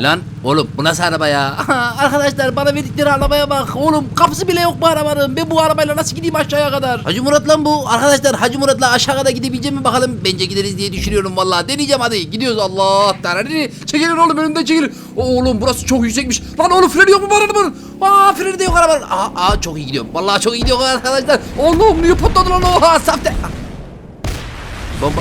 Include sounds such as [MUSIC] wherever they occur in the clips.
Lan oğlum bu nasıl araba ya? [LAUGHS] Arkadaşlar bana verdikleri arabaya bak. Oğlum kapısı bile yok bu arabanın. Ben bu arabayla nasıl gideyim aşağıya kadar? Hacı Murat lan bu. Arkadaşlar Hacı Murat'la aşağı kadar gidebileceğim mi bakalım. Bence gideriz diye düşünüyorum vallahi. Deneyeceğim hadi. Gidiyoruz Allah. Tarariri. Çekilin oğlum önümden çekilin. Oğlum burası çok yüksekmiş. Lan oğlum freni yok mu bu arabanın? Aa freni de yok arabanın. Aa, aa çok iyi gidiyorum. Vallahi çok iyi gidiyor arkadaşlar. Oğlum niye patladı lan o? Ha safte. Bomba.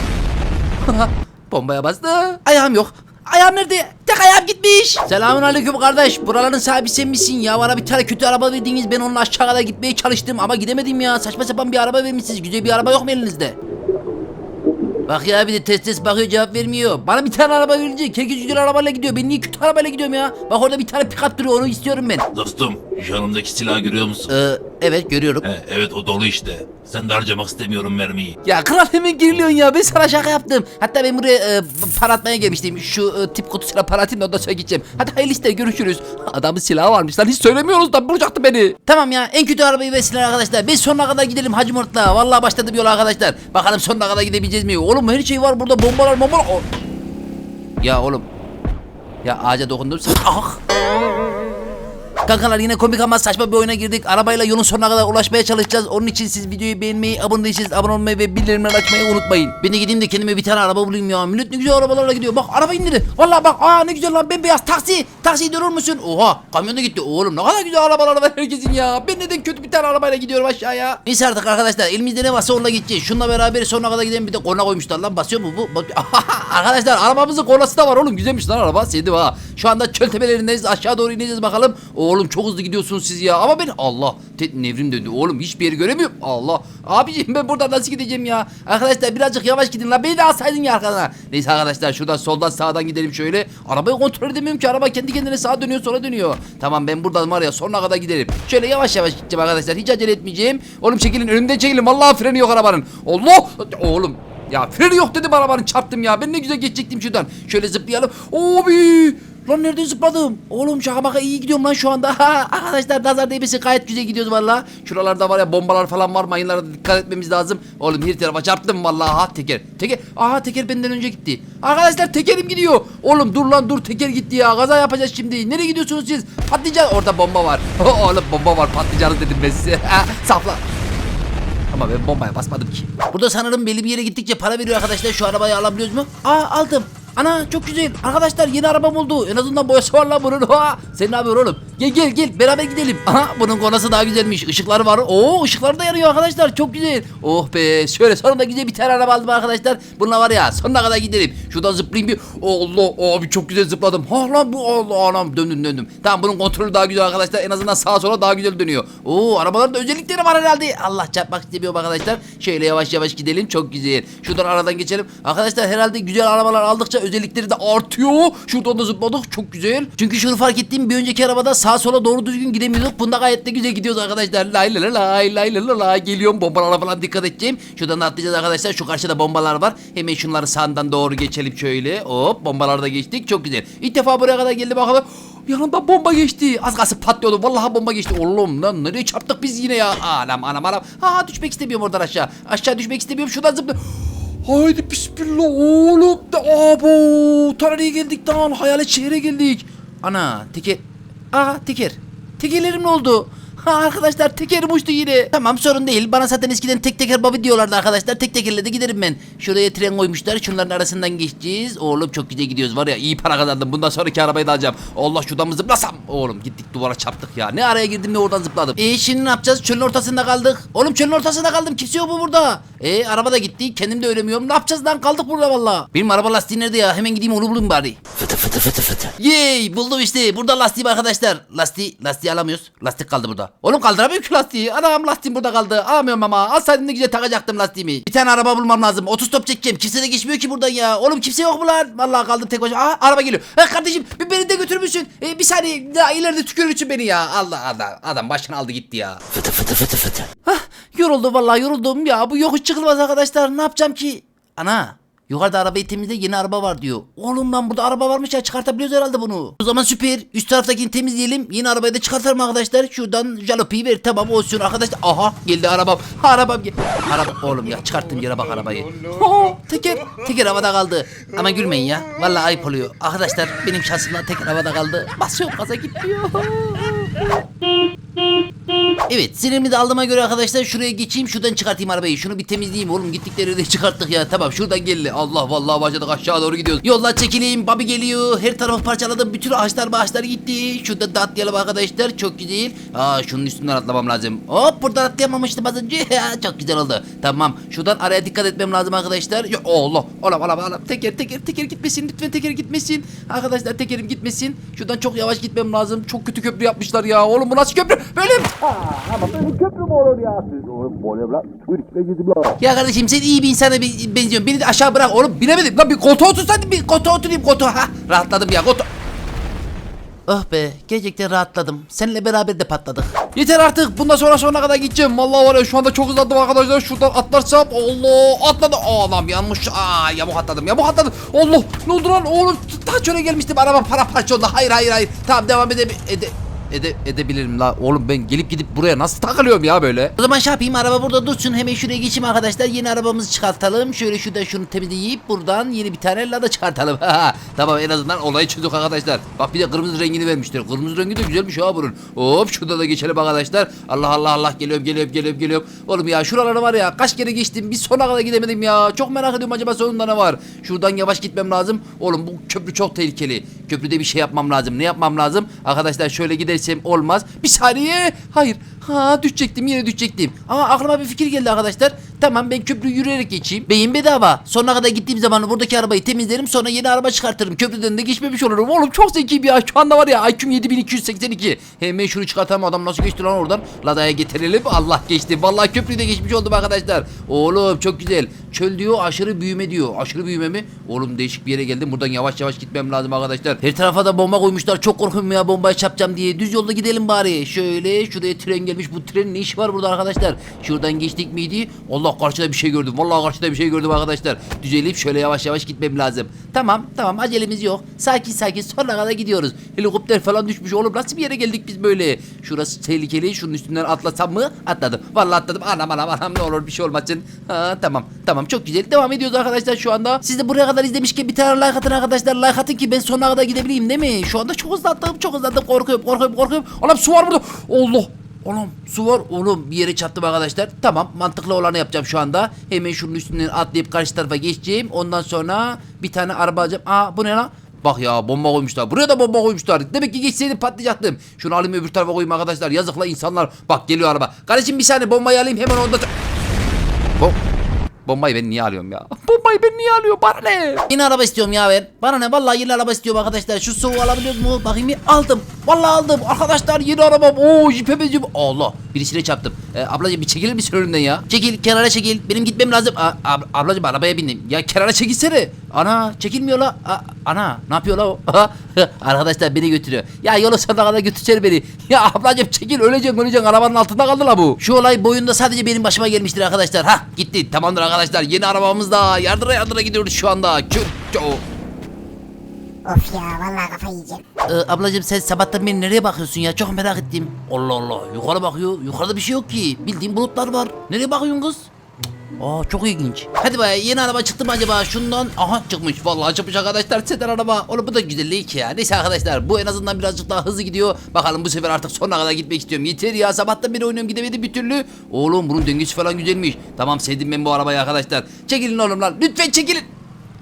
[LAUGHS] Bombaya bastı. Ayağım yok. Ayağım nerede? Tek ayağım gitmiş. Selamun aleyküm kardeş. Buraların sahibi sen misin ya? Bana bir tane kötü araba verdiniz. Ben onunla aşağı kadar gitmeye çalıştım ama gidemedim ya. Saçma sapan bir araba vermişsiniz. Güzel bir araba yok mu elinizde? Bak ya bir de test test bakıyor cevap vermiyor. Bana bir tane araba verecek. Herkes güzel arabayla gidiyor. Ben niye kötü arabayla gidiyorum ya? Bak orada bir tane pick duruyor onu istiyorum ben. Dostum yanımdaki silahı görüyor musun? Ee, evet görüyorum. He, evet o dolu işte. Sen de harcamak istemiyorum mermiyi. Ya kral hemen geriliyorsun ya. Ben sana şaka yaptım. Hatta ben buraya e, para atmaya gelmiştim. Şu e, tip kutusuna para atayım da ondan sonra gideceğim. Hadi hayırlı işler görüşürüz. Adamın silahı varmış lan. Hiç söylemiyoruz da vuracaktı beni. Tamam ya en kötü arabayı versinler arkadaşlar. Biz sonuna kadar gidelim Hacı Murat'la. Vallahi başladı bir yol arkadaşlar. Bakalım sonuna kadar gidebileceğiz mi? Oğlum her şey var burada. Bombalar bombalar. O- Ya oğlum. Ya ağaca dokundum. Ah. Kankalar yine komik ama saçma bir oyuna girdik. Arabayla yolun sonuna kadar ulaşmaya çalışacağız. Onun için siz videoyu beğenmeyi, abone değilseniz abone olmayı ve bildirimleri açmayı unutmayın. Ben de gideyim de kendime bir tane araba bulayım ya. Millet ne güzel arabalarla gidiyor. Bak araba indirdi. Vallahi bak aa ne güzel lan bembeyaz taksi. Taksi durur musun? Oha kamyon da gitti. Oğlum ne kadar güzel arabalar var herkesin ya. Ben neden kötü bir tane arabayla gidiyorum aşağıya. Neyse artık arkadaşlar elimizde ne varsa onunla gideceğiz. Şununla beraber sonuna kadar gidelim. Bir de korna koymuşlar lan. Basıyor mu bu? [LAUGHS] Arkadaşlar arabamızın kornası da var oğlum. Güzelmiş lan araba. Sevdim ha. Şu anda çöl tepelerindeyiz. Aşağı doğru ineceğiz bakalım. Oğlum çok hızlı gidiyorsunuz siz ya. Ama ben Allah. Nevrim döndü. Oğlum hiçbir yeri göremiyorum. Allah. Abiciğim ben buradan nasıl gideceğim ya? Arkadaşlar birazcık yavaş gidin lan. Beni de alsaydın ya arkadan. Neyse arkadaşlar şuradan soldan sağdan gidelim şöyle. Arabayı kontrol edemiyorum ki. Araba kendi kendine sağa dönüyor sola dönüyor. Tamam ben buradan var ya sonuna kadar gidelim. Şöyle yavaş yavaş gideceğim arkadaşlar. Hiç acele etmeyeceğim. Oğlum çekilin önümden çekilin. Vallahi freni yok arabanın. Allah. Oğlum. Ya freni yok dedim arabanın çarptım ya. Ben ne güzel geçecektim şuradan. Şöyle zıplayalım. Abi. Lan nereden zıpladım? Oğlum şaka maka iyi gidiyorum lan şu anda. Ha, [LAUGHS] arkadaşlar nazar değmesin gayet güzel gidiyoruz valla. Şuralarda var ya bombalar falan var mayınlara dikkat etmemiz lazım. Oğlum her tarafa çarptım valla ha teker. Teker. Aha teker benden önce gitti. Arkadaşlar tekerim gidiyor. Oğlum dur lan dur teker gitti ya. Gaza yapacağız şimdi. Nereye gidiyorsunuz siz? Patlayacağız. Orada bomba var. [LAUGHS] Oğlum bomba var patlayacağız dedim ben size. [LAUGHS] Safla. Ama ben bombaya basmadım ki. Burada sanırım belli bir yere gittikçe para veriyor arkadaşlar. Şu arabayı alabiliyoruz mu? Aa aldım. Ana çok güzel. Arkadaşlar yeni arabam oldu. En azından boyası var lan bunun. Ha, sen ne yapıyorsun oğlum? Gel gel gel beraber gidelim. Aha bunun konası daha güzelmiş. Işıkları var. Oo ışıkları da yanıyor arkadaşlar. Çok güzel. Oh be. Şöyle sonunda güzel bir tane araba aldım arkadaşlar. Bununla var ya sonuna kadar gidelim. Şuradan zıplayayım bir. Allah abi çok güzel zıpladım. Ha lan bu Allah anam döndüm döndüm. Tamam bunun kontrolü daha güzel arkadaşlar. En azından sağa sola daha güzel dönüyor. Oo arabaların da özellikleri var herhalde. Allah çarpmak istemiyorum arkadaşlar. Şöyle yavaş yavaş gidelim. Çok güzel. Şuradan aradan geçelim. Arkadaşlar herhalde güzel arabalar aldıkça özellikleri de artıyor. Şuradan da zıpladık. Çok güzel. Çünkü şunu fark ettiğim bir önceki arabada sağa sola doğru düzgün gidemiyorduk. Bunda gayet de güzel gidiyoruz arkadaşlar. Lay lay lay lay lay lay. Geliyorum bombalara falan dikkat edeceğim. Şuradan da atlayacağız arkadaşlar. Şu karşıda bombalar var. Hemen şunları sağdan doğru geçelim şöyle. Hop bombaları da geçtik. Çok güzel. İlk defa buraya kadar geldi bakalım. Yanımda bomba geçti. Az kalsın patlıyordu. Vallahi bomba geçti. Oğlum lan nereye çarptık biz yine ya? Anam anam anam. Ha düşmek istemiyorum oradan aşağı. Aşağı düşmek istemiyorum. Şuradan zıpla. Haydi bismillah oğlum. De abo. Ta nereye geldik lan? Hayalet şehre geldik. Ana teker. Aa teker. Tekerlerim ne oldu? Ha arkadaşlar tekerim uçtu yine. Tamam sorun değil. Bana zaten eskiden tek teker babi diyorlardı arkadaşlar. Tek tekerle de giderim ben. Şuraya tren koymuşlar. Şunların arasından geçeceğiz. Oğlum çok güzel gidiyoruz var ya. iyi para kazandım. Bundan sonraki arabayı da alacağım. Allah şuradan mı zıplasam? Oğlum gittik duvara çarptık ya. Ne araya girdim ne oradan zıpladım. E şimdi ne yapacağız? Çölün ortasında kaldık. Oğlum çölün ortasında kaldım. Kimse yok mu burada? E araba da gitti. Kendim de ölemiyorum. Ne yapacağız lan? Kaldık burada valla. Benim araba lastiği nerede ya? Hemen gideyim onu bulayım bari. Fıtı fıtı fıtı fıtı. Yey buldum işte. Burada lastiğim arkadaşlar. Lastiği, lastiği alamıyoruz. Lastik kaldı burada. Oğlum kaldıramıyorum ki lastiği. Anam lastiğim burada kaldı. Alamıyorum ama. Alsaydım ne güzel takacaktım lastiğimi. Bir tane araba bulmam lazım. 30 top çekeceğim. Kimse de geçmiyor ki buradan ya. Oğlum kimse yok mu lan? Vallahi kaldım tek başıma. Aa araba geliyor. Ha kardeşim bir beni de götürmüşsün. E, bir saniye daha ileride tükürürsün beni ya. Allah Allah. Adam başını aldı gitti ya. Fıtı fıtı fıtı fıtı. Hah yoruldum vallahi yoruldum ya. Bu yokuş çıkılmaz arkadaşlar. Ne yapacağım ki? Ana Yukarıda arabayı temizle yeni araba var diyor. Oğlum lan burada araba varmış ya çıkartabiliyoruz herhalde bunu. O zaman süper. Üst taraftakini temizleyelim. Yeni arabayı da çıkartalım arkadaşlar. Şuradan jalopiyi ver tamam olsun arkadaşlar. Aha geldi arabam. [LAUGHS] Arabam gel. Araba oğlum ya çıkarttım yere bak arabayı. Oo, teker. Teker havada kaldı. Ama gülmeyin ya. Vallahi ayıp oluyor. Arkadaşlar benim şansımla teker havada kaldı. Basıyorum gaza gitmiyor. [LAUGHS] Evet sinirimi de aldığıma göre arkadaşlar şuraya geçeyim şuradan çıkartayım arabayı. Şunu bir temizleyeyim oğlum gittikleri yerde çıkarttık ya. Tamam şuradan geldi. Allah vallahi başladık aşağı doğru gidiyoruz. Yollar çekileyim babi geliyor. Her tarafı parçaladım. Bütün ağaçlar ağaçlar gitti. Şurada da atlayalım arkadaşlar. Çok güzel. Aa şunun üstünden atlamam lazım. Hop buradan atlayamamıştım az önce. [LAUGHS] Çok güzel oldu. Tamam şuradan araya dikkat etmem lazım arkadaşlar. Ya, Allah. Olam olam olam. Teker teker teker gitmesin. Lütfen teker gitmesin. Arkadaşlar tekerim gitmesin. Şuradan çok yavaş gitmem lazım. Çok kötü köprü yapmışlar ya. Oğlum bu nasıl köprü? Böyle mi? Ya kardeşim sen iyi bir insana bir- benziyorsun. Beni de aşağı bırak oğlum. Binemedim. Lan bir koltuğa otursaydın bir koltuğa oturayım koltuğa. Ha rahatladım ya koltuğa. Oh be gerçekten rahatladım. Seninle beraber de patladık. Yeter artık bundan sonra sonuna kadar gideceğim. Vallahi var ya şu anda çok hızlandım arkadaşlar. Şuradan atlarsam Allah atladım. Aa lan yanlış. Aa yamuk atladım yamuk atladım. Allah ne oldu lan oğlum. Daha şöyle gelmiştim araba paramparça oldu. Hayır hayır hayır. Tamam devam edelim. Ede ede edebilirim la. Oğlum ben gelip gidip buraya nasıl takılıyorum ya böyle? O zaman şey yapayım araba burada dursun. Hemen şuraya geçeyim arkadaşlar. Yeni arabamızı çıkartalım. Şöyle şurada şunu temizleyip buradan yeni bir tane lada çıkartalım. [LAUGHS] tamam en azından olayı çözdük arkadaşlar. Bak bir de kırmızı rengini vermişler. Kırmızı rengi de güzelmiş ha bunun. Hop şurada da geçelim arkadaşlar. Allah Allah Allah geliyorum geliyorum geliyorum geliyorum. Oğlum ya şuralara var ya kaç kere geçtim. Bir sona kadar gidemedim ya. Çok merak ediyorum acaba sonunda ne var. Şuradan yavaş gitmem lazım. Oğlum bu köprü çok tehlikeli. Köprüde bir şey yapmam lazım. Ne yapmam lazım? Arkadaşlar şöyle gidersem olmaz. Bir saniye. Hayır. Ha düşecektim yine düşecektim. Ama aklıma bir fikir geldi arkadaşlar. Tamam ben köprüyü yürüyerek geçeyim. Beyin bedava. Sonuna kadar gittiğim zaman buradaki arabayı temizlerim. Sonra yeni araba çıkartırım. Köprüden de geçmemiş olurum. Oğlum çok zekiyim ya. Şu anda var ya IQ'm 7282. Hemen şunu çıkartalım. Adam nasıl geçti lan oradan? Ladaya getirelim. Allah geçti. Vallahi köprüyü de geçmiş oldum arkadaşlar. Oğlum çok güzel. Çöl diyor aşırı büyüme diyor. Aşırı büyüme mi? Oğlum değişik bir yere geldim. Buradan yavaş yavaş gitmem lazım arkadaşlar. Her tarafa da bomba koymuşlar. Çok korkuyorum ya bombayı çarpacağım diye. Düz yolda gidelim bari. Şöyle şuraya tren gelmiş. Bu trenin ne işi var burada arkadaşlar? Şuradan geçtik miydi? Allah karşıda bir şey gördüm. Vallahi karşıda bir şey gördüm arkadaşlar. Düzeleyip şöyle yavaş yavaş gitmem lazım. Tamam tamam acelemiz yok. Sakin sakin sonuna kadar gidiyoruz. Helikopter falan düşmüş oğlum. Nasıl bir yere geldik biz böyle? Şurası tehlikeli. Şunun üstünden atlasam mı? Atladım. Vallahi atladım. Anam anam anam ne olur bir şey olmasın. Ha tamam. Tamam çok güzel. Devam ediyoruz arkadaşlar şu anda. Siz de buraya kadar izlemişken bir tane like atın arkadaşlar. Like atın ki ben sonuna kadar gidebileyim değil mi? Şu anda çok hızlandım. Çok hızlandım. Korkuyorum korkuyorum korkuyorum. Oğlum su var burada. Allah. Oğlum su var oğlum bir yere çarptım arkadaşlar. Tamam mantıklı olanı yapacağım şu anda. Hemen şunun üstünden atlayıp karşı tarafa geçeceğim. Ondan sonra bir tane araba alacağım. Aa bu ne lan? Bak ya bomba koymuşlar. Buraya da bomba koymuşlar. Demek ki geçseydim patlayacaktım. Şunu alayım öbür tarafa koyayım arkadaşlar. Yazıkla insanlar. Bak geliyor araba. Kardeşim bir saniye bombayı alayım hemen onda. Bom Bombayı ben niye alıyorum ya? [LAUGHS] Bombayı ben niye alıyorum? Bana ne? Yeni araba istiyorum ya ben. Bana ne? Vallahi yeni araba istiyorum arkadaşlar. Şu soğuğu alabiliyoruz mu? Bakayım bir aldım. Vallahi aldım. Arkadaşlar yeni arabam. Oo jipe benziyor. Allah. Birisiyle çarptım. Ee, ablacığım bir çekilir misin önümden ya? Çekil kenara çekil. Benim gitmem lazım. A, ab- ablacığım arabaya bindim. Ya kenara çekilsene. Ana çekilmiyor la. A- ana ne yapıyor la o? [LAUGHS] Arkadaşlar beni götürüyor. Ya yolu sonuna kadar götürsene beni. Ya ablacığım çekil öleceksin öleceksin. Arabanın altında kaldı la bu. Şu olay boyunda sadece benim başıma gelmiştir arkadaşlar. Ha gitti. Tamamdır arkadaşlar. Yeni arabamızda yardıra yardıra gidiyoruz şu anda. Çö, çö. Of ya vallahi kafayı yiyeceğim. Ee, ablacığım sen sabahtan beri nereye bakıyorsun ya? Çok merak ettim. Allah Allah. Yukarı bakıyor. Yukarıda bir şey yok ki. Bildiğin bulutlar var. Nereye bakıyorsun kız? Aa çok ilginç. Hadi be yeni araba çıktı mı acaba? Şundan aha çıkmış. Vallahi çıkmış arkadaşlar. Sedan araba. Oğlum bu da güzellik ki ya. Neyse arkadaşlar bu en azından birazcık daha hızlı gidiyor. Bakalım bu sefer artık sonuna kadar gitmek istiyorum. Yeter ya sabahtan beri oynuyorum gidemedim bir türlü. Oğlum bunun dengesi falan güzelmiş. Tamam sevdim ben bu arabayı arkadaşlar. Çekilin oğlum lan. Lütfen çekilin.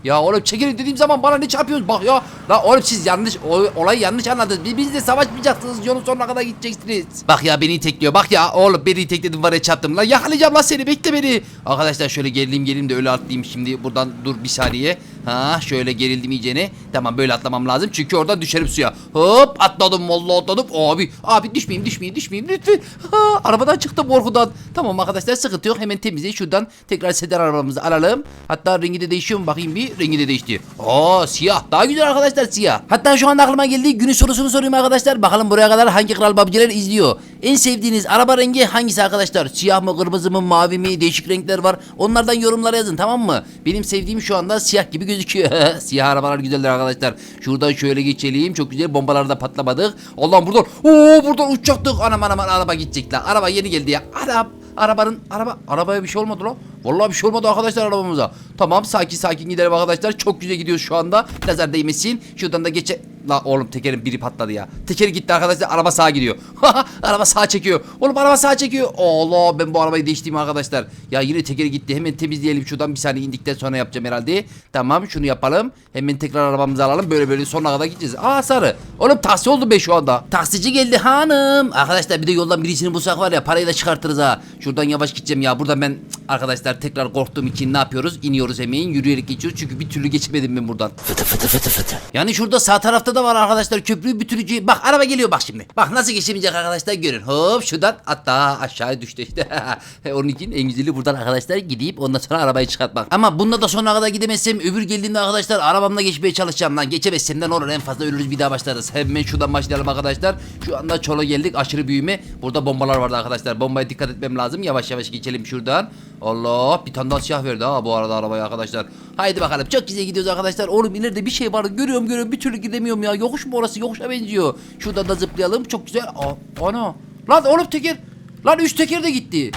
Ya oğlum çekilin dediğim zaman bana ne çarpıyorsunuz bak ya. La oğlum siz yanlış olayı yanlış anladınız. Biz, bizle savaşmayacaksınız. Yolun sonuna kadar gideceksiniz. Bak ya beni tekliyor. Bak ya oğlum beni tekledim var ya çarptım. La yakalayacağım la seni bekle beni. Arkadaşlar şöyle gerileyim gerileyim de öyle atlayayım şimdi. Buradan dur bir saniye. Ha şöyle gerildim iyicene. Tamam böyle atlamam lazım. Çünkü oradan düşerim suya. Hop atladım vallahi atladım. Abi abi düşmeyeyim düşmeyeyim düşmeyeyim lütfen. Ha, arabadan çıktım korkudan. Tamam arkadaşlar sıkıntı yok. Hemen temizleyin şuradan. Tekrar sedan arabamızı alalım. Hatta rengi de değişiyor mu bakayım bir. Değişti? Rengi de değişti. Aa siyah. Daha güzel arkadaşlar siyah. Hatta şu anda aklıma geldi. Günün sorusunu sorayım arkadaşlar. Bakalım buraya kadar hangi kral babacılar izliyor. En sevdiğiniz araba rengi hangisi arkadaşlar? Siyah mı, kırmızı mı, mavi mi? Değişik renkler var. Onlardan yorumlara yazın tamam mı? Benim sevdiğim şu anda siyah gibi gözüküyor. [LAUGHS] siyah arabalar güzeller arkadaşlar. Şuradan şöyle geçelim. Çok güzel. Bombalarda patlamadık. Allah'ım buradan. Oo buradan uçacaktık. Anam anam araba gidecek la. Araba yeni geldi ya. Arap. Arabanın araba arabaya bir şey olmadı lan. Vallahi bir şey olmadı arkadaşlar arabamıza. Tamam sakin sakin gidelim arkadaşlar. Çok güzel gidiyoruz şu anda. Lazer değmesin. Şuradan da geçe... La oğlum tekerin biri patladı ya. Tekeri gitti arkadaşlar. Araba sağa gidiyor. [LAUGHS] araba sağa çekiyor. Oğlum araba sağa çekiyor. Allah ben bu arabayı değiştireyim arkadaşlar. Ya yine tekeri gitti. Hemen temizleyelim şuradan. Bir saniye indikten sonra yapacağım herhalde. Tamam şunu yapalım. Hemen tekrar arabamızı alalım. Böyle böyle sonuna kadar gideceğiz. Aa sarı. Oğlum taksi oldu be şu anda. Taksici geldi hanım. Arkadaşlar bir de yoldan birisini bulsak var ya parayı da çıkartırız ha. Şuradan yavaş gideceğim ya. Buradan ben arkadaşlar tekrar korktuğum için ne yapıyoruz? İniyoruz hemen yürüyerek geçiyoruz. Çünkü bir türlü geçemedim ben buradan. Fıtı fıtı fıtı fıtı. Yani şurada sağ tarafta da var arkadaşlar köprüyü bütünücü. Bak araba geliyor bak şimdi. Bak nasıl geçemeyecek arkadaşlar görün. Hop şuradan hatta aşağıya düştü işte. [LAUGHS] Onun için en güzeli buradan arkadaşlar gidip ondan sonra arabayı çıkartmak. Ama bunda da sonuna kadar gidemezsem öbür geldiğinde arkadaşlar arabamla geçmeye çalışacağım lan. Geçemezsem de olur en fazla ölürüz bir daha başlarız. [LAUGHS] Hemen şuradan başlayalım arkadaşlar. Şu anda çola geldik aşırı büyüme. Burada bombalar vardı arkadaşlar. Bombaya dikkat etmem lazım. Yavaş yavaş geçelim şuradan. Allah bir tane daha siyah verdi ha bu arada arabaya arkadaşlar. Haydi bakalım çok güzel gidiyoruz arkadaşlar. Oğlum ileride bir şey var görüyorum görüyorum bir türlü gidemiyorum ya. Yokuş mu orası yokuşa benziyor. Şuradan da zıplayalım çok güzel. Aa, ana. Lan oğlum teker. Lan üç teker de gitti.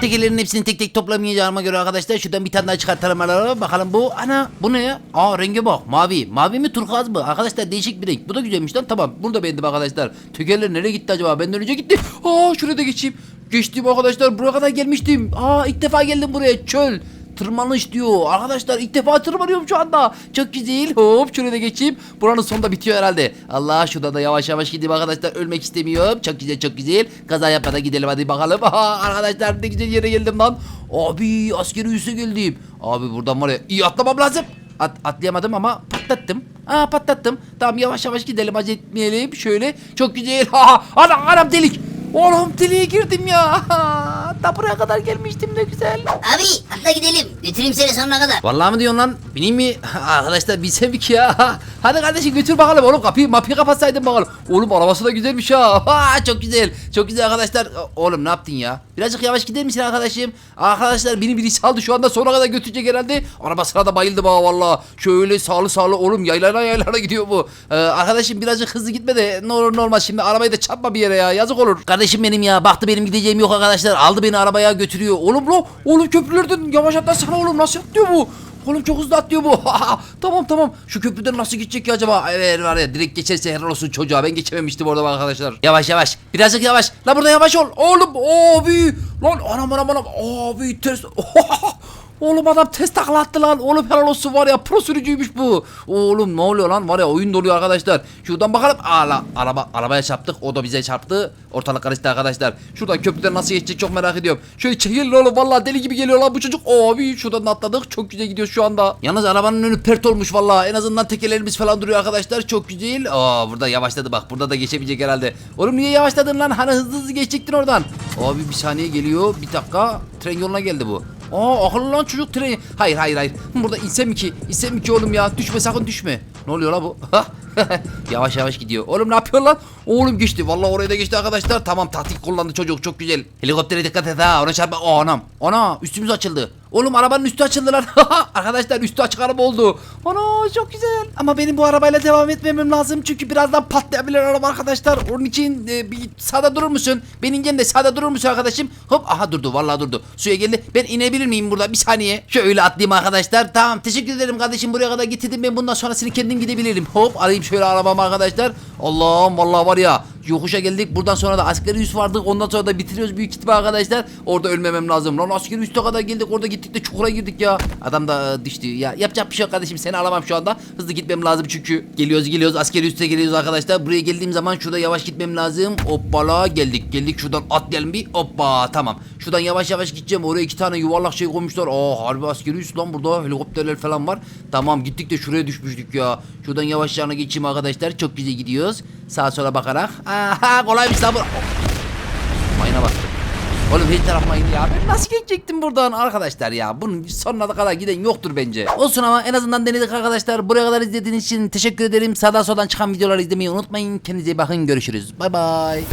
Tekerlerin hepsini tek tek toplamayacağıma göre arkadaşlar şuradan bir tane daha çıkartalım araba. Bakalım bu ana bu ne ya? Aa renge bak mavi. Mavi mi turkuaz mı? Arkadaşlar değişik bir renk. Bu da güzelmiş lan tamam. Bunu da beğendim arkadaşlar. Tekerler nereye gitti acaba? Benden önce gitti. Aa şuraya da geçeyim. Geçtim arkadaşlar buraya kadar gelmiştim. Aa ilk defa geldim buraya çöl. Tırmanış diyor. Arkadaşlar ilk defa tırmanıyorum şu anda. Çok güzel. Hop şuraya da geçeyim. Buranın sonunda bitiyor herhalde. Allah şurada da yavaş yavaş gideyim arkadaşlar. Ölmek istemiyorum. Çok güzel çok güzel. Kaza yapmadan gidelim hadi bakalım. [LAUGHS] Aha, arkadaşlar ne güzel yere geldim lan. Abi askeri üsse geldim. Abi buradan var ya iyi atlamam lazım. At, atlayamadım ama patlattım. Aa patlattım. Tamam yavaş yavaş gidelim acele etmeyelim. Şöyle çok güzel. [LAUGHS] Ha, anam, anam delik. Oğlum deliğe girdim ya. [LAUGHS] Da buraya kadar gelmiştim ne güzel. Abi atla gidelim. Götüreyim seni sonuna kadar. Vallahi mi diyorsun lan? Bineyim mi? [LAUGHS] Arkadaşlar bilsem ki ya. [LAUGHS] Hadi kardeşim götür bakalım oğlum kapıyı mapıyı kapatsaydın bakalım. Oğlum arabası da güzelmiş ha. ha. Çok güzel. Çok güzel arkadaşlar. Oğlum ne yaptın ya? Birazcık yavaş gider misin arkadaşım? Arkadaşlar beni birisi aldı şu anda sonuna kadar götürecek herhalde. Arabasına da bayıldım ha valla. Şöyle sağlı sağlı oğlum yaylana yaylana gidiyor bu. Ee, arkadaşım birazcık hızlı gitme de ne olur ne olmaz şimdi arabayı da çarpma bir yere ya yazık olur. Kardeşim benim ya baktı benim gideceğim yok arkadaşlar aldı beni arabaya götürüyor. Oğlum lo oğlum köprülerden yavaş atlasana oğlum nasıl atlıyor bu? Oğlum çok hızlı atlıyor bu. [LAUGHS] tamam tamam. Şu köprüden nasıl gidecek ki acaba? Evet var ya direkt geçerse helal olsun çocuğa. Ben geçememiştim orada arkadaşlar. Yavaş yavaş. Birazcık yavaş. La burada yavaş ol. Oğlum abi. Lan anam anam anam. Abi ters. [LAUGHS] Oğlum adam test takla lan. Oğlum helal olsun var ya pro sürücüymüş bu. Oğlum ne oluyor lan var ya oyun doluyor arkadaşlar. Şuradan bakalım. Ala araba arabaya çarptık. O da bize çarptı. Ortalık karıştı arkadaşlar. Şuradan köprüden nasıl geçecek çok merak ediyorum. Şöyle çekilin oğlum vallahi deli gibi geliyor lan bu çocuk. Abi şuradan da atladık. Çok güzel gidiyor şu anda. Yalnız arabanın önü pert olmuş vallahi. En azından tekerlerimiz falan duruyor arkadaşlar. Çok güzel. Aa burada yavaşladı bak. Burada da geçebilecek herhalde. Oğlum niye yavaşladın lan? Hani hızlı hızlı geçecektin oradan. Abi bir saniye geliyor. Bir dakika. Tren yoluna geldi bu. Aa akıllı lan çocuk treni. Hayır hayır hayır. Burada insem ki. İnsem ki oğlum ya. Düşme sakın düşme. Ne oluyor la bu? [LAUGHS] [LAUGHS] yavaş yavaş gidiyor. Oğlum ne yapıyor lan? Oğlum geçti. Vallahi oraya da geçti arkadaşlar. Tamam taktik kullandı çocuk. Çok güzel. Helikoptere dikkat et ha. Ona çarpma. Aa anam. Ana üstümüz açıldı. Oğlum arabanın üstü açıldı lan. [LAUGHS] arkadaşlar üstü açık araba oldu. Ana çok güzel. Ama benim bu arabayla devam etmemem lazım. Çünkü birazdan patlayabilir araba arkadaşlar. Onun için e, bir sağda durur musun? Benim de sağda durur musun arkadaşım? Hop aha durdu. Vallahi durdu. Suya geldi. Ben inebilir miyim burada? Bir saniye. Şöyle atlayayım arkadaşlar. Tamam teşekkür ederim kardeşim. Buraya kadar getirdim. Ben bundan sonrasını kendim gidebilirim. Hop alayım şöyle arabamı arkadaşlar. Allah'ım vallahi var ya. Yokuşa geldik. Buradan sonra da askeri üs vardı. Ondan sonra da bitiriyoruz büyük ihtimal arkadaşlar. Orada ölmemem lazım. Lan askeri üste kadar geldik. Orada gittik de çukura girdik ya. Adam da e, düştü. Ya yapacak bir şey yok kardeşim. Seni alamam şu anda. Hızlı gitmem lazım çünkü. Geliyoruz geliyoruz. Askeri üste geliyoruz arkadaşlar. Buraya geldiğim zaman şurada yavaş gitmem lazım. Hoppala geldik. Geldik şuradan atlayalım bir. Hoppa tamam. Şuradan yavaş yavaş gideceğim. Oraya iki tane yuvarlak şey koymuşlar. Aa harbi askeri üs lan burada. Helikopterler falan var. Tamam gittik de şuraya düşmüştük ya. Şuradan yavaş yana geçeyim arkadaşlar. Çok güzel gidiyoruz. Sağa sola bakarak. Aha kolaymış lan bu. Mayına bastım. Oğlum hiç tarafmayın ya. Ben nasıl geçecektim buradan arkadaşlar ya. Bunun sonuna kadar giden yoktur bence. Olsun ama en azından denedik arkadaşlar. Buraya kadar izlediğiniz için teşekkür ederim. Sağdan soldan çıkan videoları izlemeyi unutmayın. Kendinize iyi bakın. Görüşürüz. Bay bay.